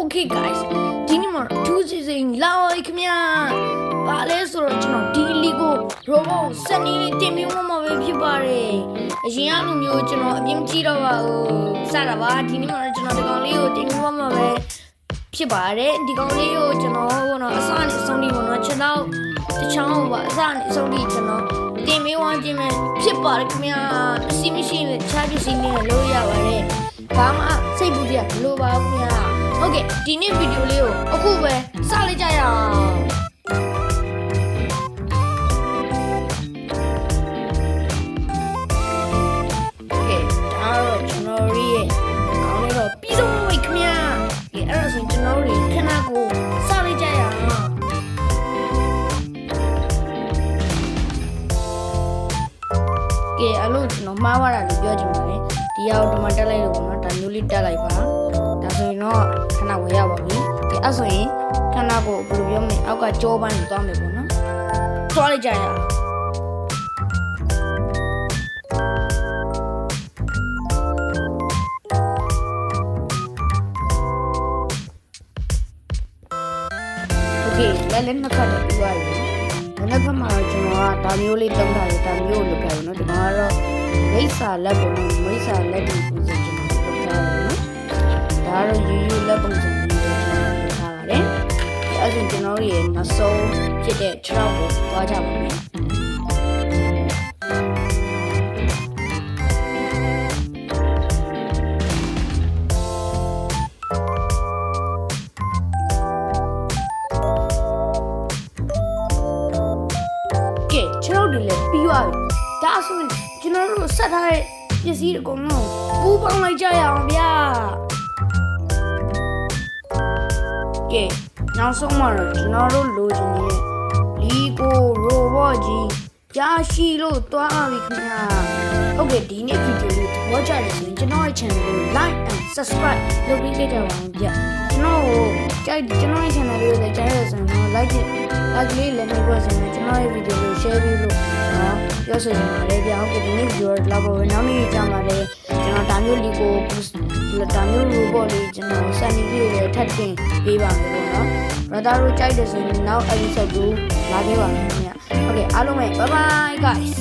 Okay guys ဒီနေ့မှာ2 season လာပါပြီခင်ဗျာ။ဘာလဲဆိုတော့ကျွန်တော်ဒီလီကို robot ကိုစနေလေးတင်ပြီးမှမှာပဲဖြစ်ပါတယ်။အရင်ကလိုမျိုးကျွန်တော်အပြင်းမကြည့်တော့ပါဘူး။စတာပါဒီနေ့မှာတော့ကျွန်တော်ဒီကောင်လေးကိုတင်ပြီးမှမှာပဲဖြစ်ပါတယ်။ဒီကောင်လေးကိုကျွန်တော်ဟိုတော့အစနဲ့အဆုံးထိပေါ့နော်ချက်တော့တချောင်းပါအစနဲ့အဆုံးထိကျွန်တော်တင်ပြီးဝမ်းခြင်းပဲဖြစ်ပါတယ်ခင်ဗျာ။အစီမရှိနဲ့ချားပစ္စည်းနဲ့လို့ရပါတယ်။ဘာမှစိတ်ပူစရာမလိုပါဘူးခင်ဗျာ။ ဟုတ်ကဲ့ဒီနေ့ဗီဒီယိုလေးကိုအခုပဲစလိုက်ကြရအောင်ကဲဒါတော့ကျွန်တော်တို့ရဲ့ကောင်းလေးတော့ပြီးဆုံးပြီခင်ဗျာကဲအဲ့ဒါဆိုရင်ကျွန်တော်တို့တွေခဏကိုစလိုက်ကြရအောင်ကဲအဲ့လိုကျွန်တော်မှားသွားတာလို့ပြောချင်ပါတယ်ဒီရောက်ဒီမှာတက်လိုက်လို့ပေါ့နော်ဒါမျိုးလေးတက်လိုက်ပါဒါ ဆိုရင်တော့ခဏဝင်ရပါပြီကဲအဲ့ဆိုရင်ခဏကိုဘယ်လိုပြောမလဲအောက်ကကြောပန်းကိုသွားမယ်ပေါ့နော်သွားလိုက်ကြရအောင် โอเคလက်လက်နှစ်ဖက်လည်းပြီးသွားပြီလက်နှစ်ဖက်မှာတော့ကျွန်တော်ကဒါမျိုးလေးတုံးထားတယ်ဒါမျိုးကိုလုပ်ခဲ့တယ်နော်ဒီမှာကတော့မိစ္ဆာလက်ပုံနဲ့မိစ္ဆာလက်ဒီပုံစံကျွန်တော်လုပ်ထားတယ်နော် ဒါကတော့ယူယူလက်ပုံစံမျိုးကိုကျွန်တော်လုပ်ထားပါတယ်အဲဒါဆိုကျွန်တော်ရဲ့နောက်ဆုံးဖြစ်တဲ့6ကိုသွားကြပါမယ်ကဲ6တွေလည်းပြီးသွားပြီဒါဆိုရင်ကျွန်တော်တို့ဆက်ထားတဲ့ပစ္စည်းတွေအကုန်လုံးပူပေါင်းလိုက်ကြရအောင်ဗျာ ကဲနောက်ဆုံးမှာတော့ကျွန်တော်တို့လိုချင်တဲ့လီကိုရိုဘော့ကြီးရရှိလို့သွားပြီခင်ဗျာဟုတ်ကဲ့ဒီနေ့ဗီဒီယိုလေးသဘောကျတယ်ဆိုရင်ကျွန်တော်ရဲ့ channel ကို like and subscribe လုပ်ပြီးခဲ့ကြပါအောင်ဗျကျွန်တော်ကိုကြိုက်ကျွန်တော်ရဲ့ channel လေးကိုလည်းကြိုက်ရဆိုရင်တော့ like နဲ့ like လေးလည်းနှိပ်ဖို့ဆိုရင်ကျွန်တော်ရဲ့ဗီဒီယိုကို share ပြီးလို့နော်ပြောဆိုချင်ပါတယ်ဗျဟုတ်ကဲ့ဒီနေ့ဗီဒီယိုတော့တော့ပဲနောက်နေ့ကြာမှာလည်းကျွန်တော်ဒါမျိုးလီကို ဒါမျိုး robot လေးကျွန်တော်စနေလေးလည်းထပ်တင်ပေးပါမယ်ပေါ့နော် brother တို့ကြိုက်တယ်ဆိုရင်နောက် episode ကိုလာခဲ့ပါမယ်ခင်ဗျဟုတ်ကဲ့အားလုံးပဲ bye bye guys